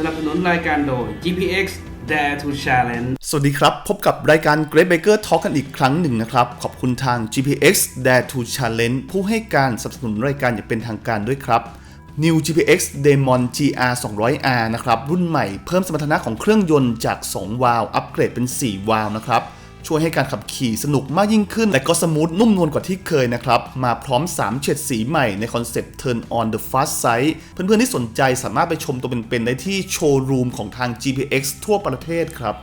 สนับสนุนรายการโดย GPX Dare to Challenge สวัสดีครับ พบกับรายการ Great Baker Talk กันอีกครั้งหนึ่งนะครับ ขอบคุณทาง GPX Dare to Challenge ผู้ให้การสนับสนุนรายการอย่างเป็นทางการด้วยครับ New GPX Demon GR 200R นะครับ รุ่นใหม่เพิ่มสมรรถนะของเครื่องยนต์จาก 2 วาล์วอัปเกรดเป็น 4 วาล์วนะครับ ช่วยให้การขับขี่สนุกมากยิ่งขึ้น และก็สมูทนุ่มนวลกว่าที่เคยนะครับ มาพร้อม 3 เฉดสีใหม่ในคอนเซปต์ Turn on the fast side เพื่อนๆที่สนใจสามารถไปชมตัวเป็นๆได้ที่โชว์รูมของทาง GPX ทั่วประเทศครับ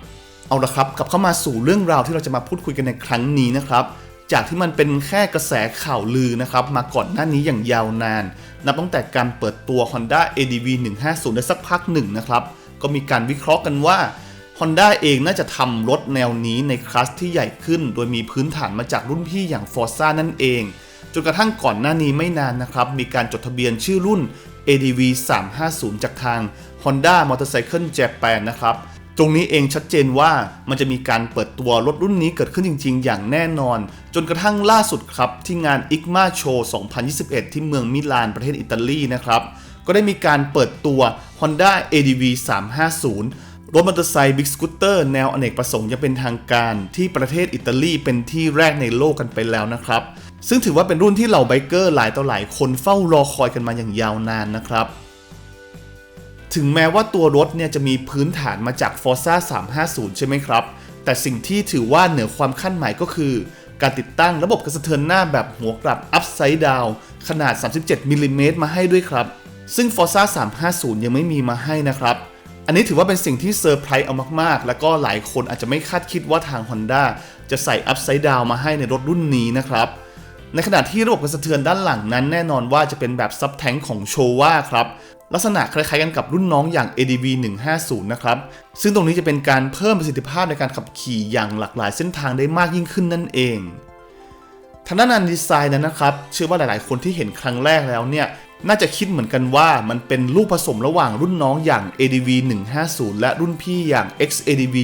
เอาละครับกลับเข้ามาสู่เรื่องราวที่เราจะมาพูดคุยกันในครั้งนี้นะครับจากที่มันเป็นแค่กระแสข่าวลือนะครับ มาก่อนหน้านี้อย่างยาวนาน นับตั้งแต่การเปิดตัว Honda ADV 150 ได้สักพักหนึ่งนะครับ ก็มีการวิเคราะห์กันว่า Honda เองน่าจะทำรถแนวนี้ในคลาสที่ใหญ่ขึ้น โดยมีพื้นฐานมาจากรุ่นพี่อย่าง Forza นั่นเอง จนกระทั่งก่อนหน้านี้ไม่นานนะครับ มีการจดทะเบียนชื่อรุ่น ADV 350 จากทาง Honda Motorcycle Japan นะครับ ตรงนี้เองชัดเจนว่ามันจะมีการเปิดตัวรถรุ่นนี้เกิดขึ้นจริง ๆ อย่างแน่นอน จนกระทั่งล่าสุดครับที่งาน ICMA Show 2021 ที่เมืองมิลานประเทศอิตาลีนะครับ ก็ได้มีการเปิดตัว Honda ADV 350 รถมอเตอร์ไซค์บิ๊กสกูตเตอร์แนวอเนกประสงค์ยังเป็นทางการที่ประเทศอิตาลีเป็นที่แรกในโลกกันไปแล้วนะครับ ซึ่งถือว่าเป็นรุ่นที่เหล่าไบเกอร์หลายต่อหลายคนเฝ้ารอคอยกันมาอย่างยาวนานนะครับ ถึงแม้ว่าตัวรถเนี่ยจะมีพื้นฐานมาจาก Forza 350 ใช่ไหมครับ แต่สิ่งที่ถือว่าเหนือความคาดหมายก็คือ การติดตั้งระบบกระสะเทือนหน้าแบบหัวกลับ Upside Down ขนาด 37มิลลิเมตรมาให้ด้วยครับ ซึ่ง Forza 350 ยังไม่มีมาให้นะครับ อันนี้ถือว่าเป็นสิ่งที่เซอร์ไพรส์เอามากๆ แล้วก็หลายคนอาจจะไม่คาดคิดว่าทาง Honda จะใส่ Upside Down มาให้ในรถรุ่นนี้นะครับ ในขณะที่ระบบกระสะเทือนด้านหลังนั้นแน่นอนว่าจะเป็นแบบซับแทงของโชว่าครับลักษณะคล้ายๆกันกับรุ่นน้องอย่าง ADV 150 นะครับ ซึ่งตรงนี้จะเป็นการเพิ่มประสิทธิภาพในการขับขี่อย่างหลากหลายเส้นทางได้มากยิ่งขึ้นนั่นเอง ทางด้านงานดีไซน์นั้นนะครับ เชื่อว่าหลายๆ คนที่เห็นครั้งแรกแล้วเนี่ย น่าจะคิดเหมือนกันว่ามันเป็นลูกผสมระหว่างรุ่นน้องอย่าง ADV 150 และรุ่นพี่อย่าง XADV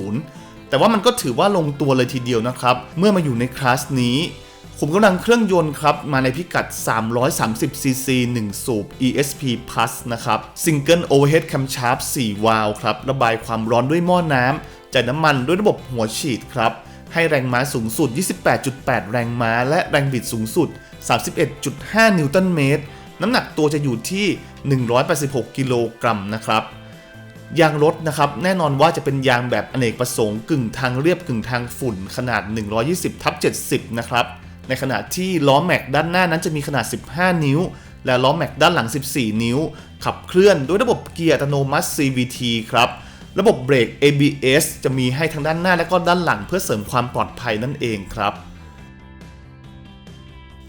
750 แต่ว่ามันก็ถือว่าลงตัวเลยทีเดียวนะครับ เมื่อมาอยู่ในคลาสนี้ขุมกำลังเครื่องยนต์ครับ มาในพิกัด 330 cc 1 สูบ ESP Plus นะครับ Single Overhead Camshaft 4 วาล์วครับ ระบายความร้อนด้วยหม้อน้ำจ่ายน้ำมันด้วยระบบหัวฉีดครับ ให้แรงม้าสูงสุด 28.8 แรงม้า และแรงบิดสูงสุด 31.5 นิวตันเมตร น้ำหนักตัวจะอยู่ที่ 186 กิโลกรัมนะครับ ยางรถนะครับแน่นอนว่าจะเป็นยางแบบอเนกประสงค์กึ่งทางเรียบกึ่งทางฝุ่นขนาด 120ทับ70 นะครับ ในขณะที่ล้อแม็กด้านหน้านั้นจะมีขนาด 15 นิ้ว และล้อแม็กด้านหลัง 14 นิ้ว ขับเคลื่อนด้วยระบบเกียร์อัตโนมัติ CVT ครับระบบเบรก ABS จะมีให้ทั้งด้านหน้าและก็ด้านหลังเพื่อเสริมความปลอดภัยนั่นเองครับ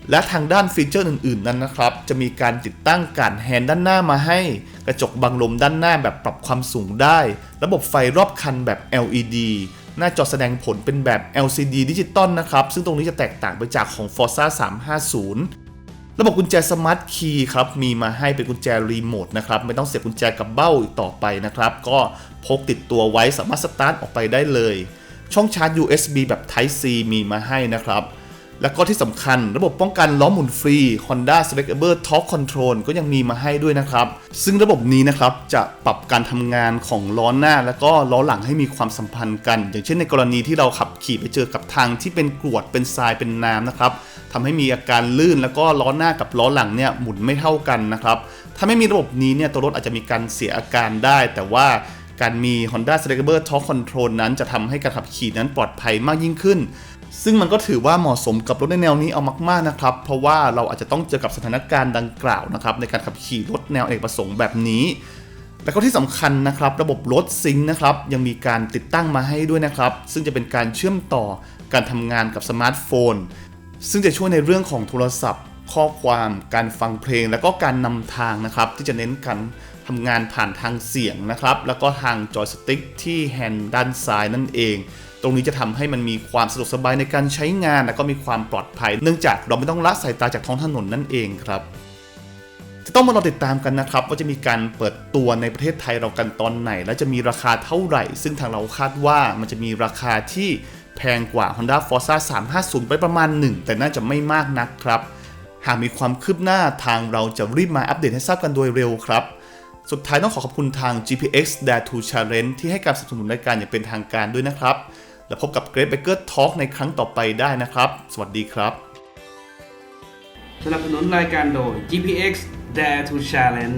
และทางด้านฟีเจอร์อื่นๆนั้นนะครับ จะมีการติดตั้งการแฮนด์ด้านหน้ามาให้ กระจกบังลมด้านหน้าแบบปรับความสูงได้ ระบบไฟรอบคันแบบ LED หน้าจอแสดงผลเป็นแบบ LCD ดิจิตอลนะครับ ซึ่งตรงนี้จะแตกต่างไปจากของ Forza 350 ระบบกุญแจสมาร์ทคีย์ครับ มีมาให้เป็นกุญแจรีโมทนะครับ ไม่ต้องเสียบกุญแจกับเบ้าอีกต่อไปนะครับ ก็พกติดตัวไว้สามารถสตาร์ทออกไปได้เลย ช่องชาร์จ USB แบบ Type C มีมาให้นะครับ แล้วก็ที่สำคัญระบบป้องกันล้อหมุนฟรี Honda Selectable Torque Control ก็ยังมีมาให้ด้วยนะครับ ซึ่งระบบนี้นะครับจะปรับการทำงานของล้อหน้า แล้วก็ล้อหลังให้มีความสัมพันธ์กัน อย่างเช่นในกรณีที่เราขับขี่ไปเจอกับทางที่เป็นกรวดเป็นทรายเป็นน้ำนะครับทำให้มีอาการลื่นแล้วก็ล้อหน้ากับล้อหลังเนี่ยหมุนไม่เท่ากันนะครับถ้าไม่มีระบบนี้เนี่ยตัวรถอาจจะมีการเสียอาการได้ แต่ว่าการมี Honda s p e c a b l e Torque Control นั้นจะทำให้การขับขี่นั้นปลอดภัยมากยิ่งขึ้น ซึ่งมันก็ถือว่าเหมาะสมกับรถในแนวนี้เอามากๆนะครับ เพราะว่าเราอาจจะต้องเจอกับสถานการณ์ดังกล่าวนะครับในการขับขี่รถแนวเอกประสงค์แบบนี้ แล้วก็ที่สำคัญนะครับ ระบบรถซิงค์นะครับยังมีการติดตั้งมาให้ด้วยนะครับ ซึ่งจะเป็นการเชื่อมต่อการทำงานกับสมาร์ทโฟน ซึ่งจะช่วยในเรื่องของโทรศัพท์ ข้อความการฟังเพลง แล้วก็การนำทางนะครับ ที่จะเน้นการทำงานผ่านทางเสียงนะครับ แล้วก็ทางจอยสติ๊กที่แฮนด์ด้านซ้ายนั่นเอง ตรงนี้จะทำให้มันมีความสะดวกสบายในการใช้งาน และก็มีความปลอดภัย เนื่องจากเราไม่ต้องละสายตาจากท้องถนนนั่นเองครับจะต้องมารอติดตามกันนะครับ ว่าจะมีการเปิดตัวในประเทศไทยเรากันตอนไหน และจะมีราคาเท่าไหร่ ซึ่งทางเราคาดว่ามันจะมีราคาที่แพงกว่า Honda Forza 350 ไปประมาณหนึ่งแต่น่าจะไม่มากนักครับ หากมีความคืบหน้าทางเราจะรีบมาอัปเดตให้ทราบกันโดยเร็วครับ สุดท้ายต้องขอขอบคุณทาง GPX Dare to Challenge ที่ให้การสนับสนุนรายการอย่างเป็นทางการด้วยนะครับ แล้วพบกับ Great Baker Talk ในครั้งต่อไปได้นะครับ สวัสดีครับ สนับสนุนรายการโดย GPX Dare to Challenge